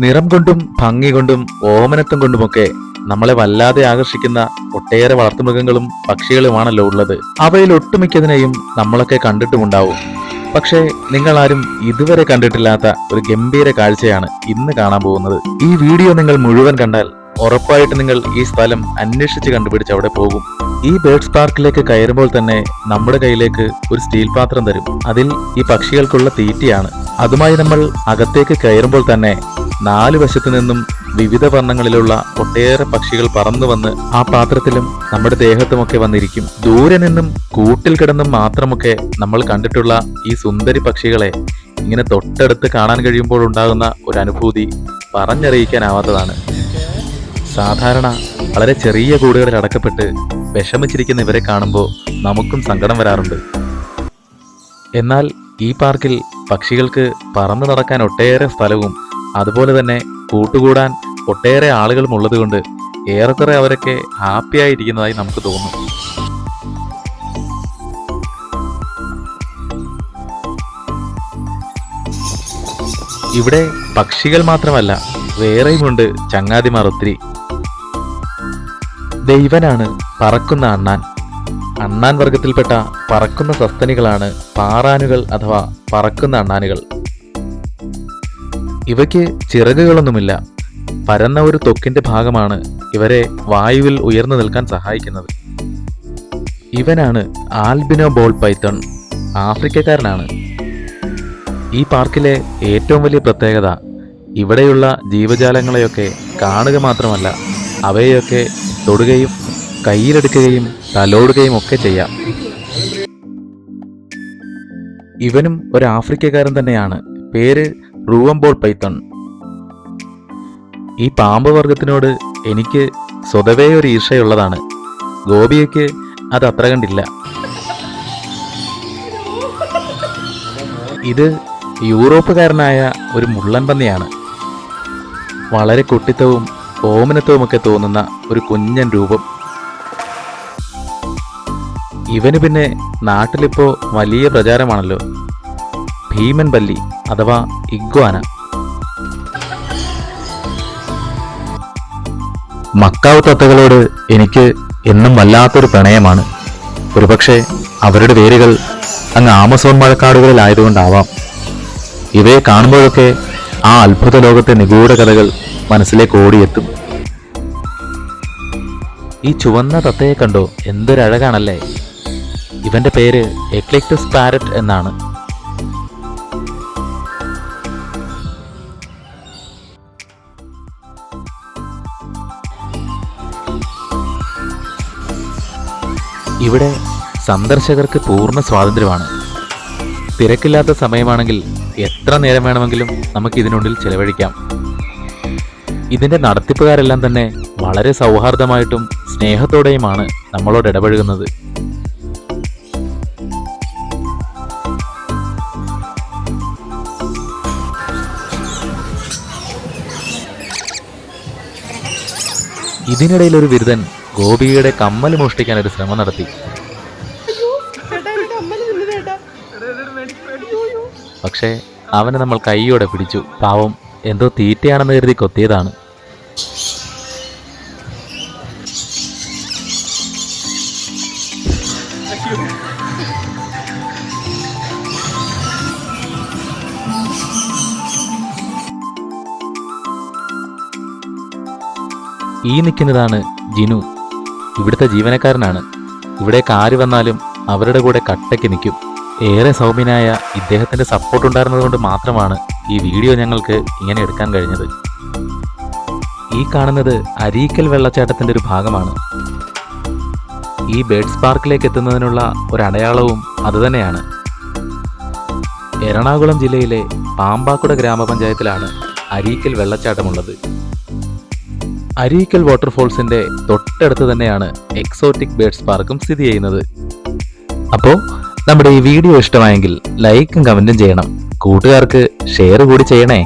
നിറം കൊണ്ടും ഭംഗി കൊണ്ടും ഓമനത്വം കൊണ്ടുമൊക്കെ നമ്മളെ വല്ലാതെ ആകർഷിക്കുന്ന ഒട്ടേറെ വളർത്തുമൃഗങ്ങളും പക്ഷികളുമാണല്ലോ ഉള്ളത്. അവയിൽ ഒട്ടുമിക്കതിനെയും നമ്മളൊക്കെ കണ്ടിട്ടുമുണ്ടാവും. പക്ഷേ നിങ്ങൾ ആരും ഇതുവരെ കണ്ടിട്ടില്ലാത്ത ഒരു ഗംഭീര കാഴ്ചയാണ് ഇന്ന് കാണാൻ പോകുന്നത്. ഈ വീഡിയോ നിങ്ങൾ മുഴുവൻ കണ്ടാൽ ഉറപ്പായിട്ട് നിങ്ങൾ ഈ സ്ഥലം അന്വേഷിച്ച് കണ്ടുപിടിച്ച് അവിടെ പോകും. ഈ ബേർഡ്സ് പാർക്കിലേക്ക് കയറുമ്പോൾ തന്നെ നമ്മുടെ കയ്യിലേക്ക് ഒരു സ്റ്റീൽ പാത്രം തരും. അതിൽ ഈ പക്ഷികൾക്കുള്ള തീറ്റയാണ്. അതുമായി നമ്മൾ അകത്തേക്ക് കയറുമ്പോൾ തന്നെ നാല് വശത്തു നിന്നും വിവിധ വർണങ്ങളിലുള്ള ഒട്ടേറെ പക്ഷികൾ പറന്നു വന്ന് ആ പാത്രത്തിലും നമ്മുടെ ദേഹത്തുമൊക്കെ വന്നിരിക്കും. ദൂരെ നിന്നും കൂട്ടിൽ കിടന്നും മാത്രമൊക്കെ നമ്മൾ കണ്ടിട്ടുള്ള ഈ സുന്ദരി പക്ഷികളെ ഇങ്ങനെ തൊട്ടടുത്ത് കാണാൻ കഴിയുമ്പോൾ ഉണ്ടാകുന്ന ഒരു അനുഭൂതി പറഞ്ഞറിയിക്കാനാവാത്തതാണ്. സാധാരണ വളരെ ചെറിയ കൂടുകളിൽ അടക്കപ്പെട്ട് വിഷമിച്ചിരിക്കുന്ന ഇവരെ കാണുമ്പോൾ നമുക്കും സങ്കടം വരാറുണ്ട്. എന്നാൽ ഈ പാർക്കിൽ പക്ഷികൾക്ക് പറന്നു നടക്കാൻ ഒട്ടേറെ സ്ഥലവും അതുപോലെ തന്നെ കൂട്ടുകൂടാൻ ഒട്ടേറെ ആളുകളും ഉള്ളതുകൊണ്ട് ഏറെക്കുറെ അവരൊക്കെ ഹാപ്പിയായിരിക്കുന്നതായി നമുക്ക് തോന്നും. ഇവിടെ പക്ഷികൾ മാത്രമല്ല വേറെയുമുണ്ട് ചങ്ങാതിമാർ ഒത്തിരി. ദൈവനാണ് പറക്കുന്ന അണ്ണാൻ. അണ്ണാൻ വർഗത്തിൽപ്പെട്ട പറക്കുന്ന സസ്തനികളാണ് പാറാനുകൾ അഥവാ പറക്കുന്ന അണ്ണാനുകൾ. ഇവയ്ക്ക് ചിറകുകളൊന്നുമില്ല. പരന്ന ഒരു ത്വക്കിന്റെ ഭാഗമാണ് ഇവരെ വായുവിൽ ഉയർന്നു നിൽക്കാൻ സഹായിക്കുന്നത്. ഇവനാണ് ആൽബിനോ ബോൾ പൈത്തൺ ആഫ്രിക്കക്കാരനാണ്. ഈ പാർക്കിലെ ഏറ്റവും വലിയ പ്രത്യേകത ഇവിടെയുള്ള ജീവജാലങ്ങളെയൊക്കെ കാണുക മാത്രമല്ല അവയൊക്കെ തൊടുകയും കയ്യിലെടുക്കുകയും തലോടുകയും ഒക്കെ ചെയ്യാം. ഇവനും ഒരു ആഫ്രിക്കക്കാരൻ തന്നെയാണ്. പേര് റൂവംബോൾ പൈത്തൺ. ഈ പാമ്പ് വർഗത്തിനോട് എനിക്ക് സ്വതവേ ഒരു ഈർഷയുള്ളതാണ്. ഗോപിയയ്ക്ക് അത് അത്ര കണ്ടില്ല. ഇത് യൂറോപ്പുകാരനായ ഒരു മുള്ളൻ പന്നിയാണ്. വളരെ കുട്ടിത്തവും ഓമനത്വവുമൊക്കെ തോന്നുന്ന ഒരു കുഞ്ഞൻ രൂപം. ഇവന് പിന്നെ നാട്ടിലിപ്പോ വലിയ പ്രചാരമാണല്ലോ. ഭീമൻ പല്ലി അഥവാ ഇഗ്വാന. മക്കാവ് തത്തകളോട് എനിക്ക് എന്നും വല്ലാത്തൊരു പ്രണയമാണ്. ഒരുപക്ഷെ അവരുടെ വേരുകൾ അങ്ങ് ആമസോൺ മഴക്കാടുകളിലായതുകൊണ്ടാവാം. ഇവയെ കാണുമ്പോഴൊക്കെ ആ അത്ഭുത ലോകത്തെ നിഗൂഢ കഥകൾ മനസ്സിലേക്ക് ഓടിയെത്തും. ഈ ചുവന്ന തത്തയെ കണ്ടോ? എന്തൊരഴകാണല്ലേ? ഇവന്റെ പേര് എക്ലിക്ടസ് പാരറ്റ് എന്നാണ്. ഇവിടെ സന്ദർശകർക്ക് പൂർണ സ്വാതന്ത്ര്യമാണ്. തിരക്കില്ലാത്ത സമയമാണെങ്കിൽ എത്ര നേരം വേണമെങ്കിലും നമുക്ക് ഇതിനുള്ളിൽ ചെലവഴിക്കാം. ഇതിന്റെ നടത്തിപ്പുകാരെല്ലാം തന്നെ വളരെ സൗഹാർദ്ദമായിട്ടും സ്നേഹത്തോടെയുമാണ് നമ്മളോട് ഇടപഴകുന്നത്. ഇതിനിടയിൽ ഒരു ബിരുദൻ ഗോപിയുടെ കമ്മൽ മോഷ്ടിക്കാൻ ഒരു ശ്രമം നടത്തി. പക്ഷേ അവനെ നമ്മൾ കൈയോടെ പിടിച്ചു. പാവം എന്തോ തീറ്റയാണെന്ന് കരുതി കൊത്തിയതാണ്. ഈ നിൽക്കുന്നതാണ് ജിനു. ഇവിടുത്തെ ജീവനക്കാരനാണ്. ഇവിടേക്ക് ആര് വന്നാലും അവരുടെ കൂടെ കട്ടയ്ക്ക് നിൽക്കും. ഏറെ സൗമ്യനായ ഇദ്ദേഹത്തിന്റെ സപ്പോർട്ട് ഉണ്ടായിരുന്നതുകൊണ്ട് മാത്രമാണ് ഈ വീഡിയോ ഞങ്ങൾക്ക് ഇങ്ങനെ എടുക്കാൻ കഴിഞ്ഞത്. ഈ കാണുന്നത് അരീക്കൽ വെള്ളച്ചാട്ടത്തിന്റെ ഒരു ഭാഗമാണ്. ഈ ബേഡ്സ് പാർക്കിലേക്ക് എത്തുന്നതിനുള്ള ഒരു അടയാളവും അതുതന്നെയാണ് എറണാകുളം ജില്ലയിലെ പാമ്പാക്കുട ഗ്രാമപഞ്ചായത്തിലാണ് അരീക്കൽ വെള്ളച്ചാട്ടമുള്ളത്. അരീക്കൽ വാട്ടർഫോൾസിന്റെ തൊട്ടടുത്ത് തന്നെയാണ് എക്സോട്ടിക് ബേഡ്സ് പാർക്കും സ്ഥിതി ചെയ്യുന്നത്. അപ്പോൾ നമ്മുടെ ഈ വീഡിയോ ഇഷ്ടമായെങ്കിൽ ലൈക്കും കമന്റും ചെയ്യണം. കൂട്ടുകാർക്ക് ഷെയർ കൂടി ചെയ്യണേ.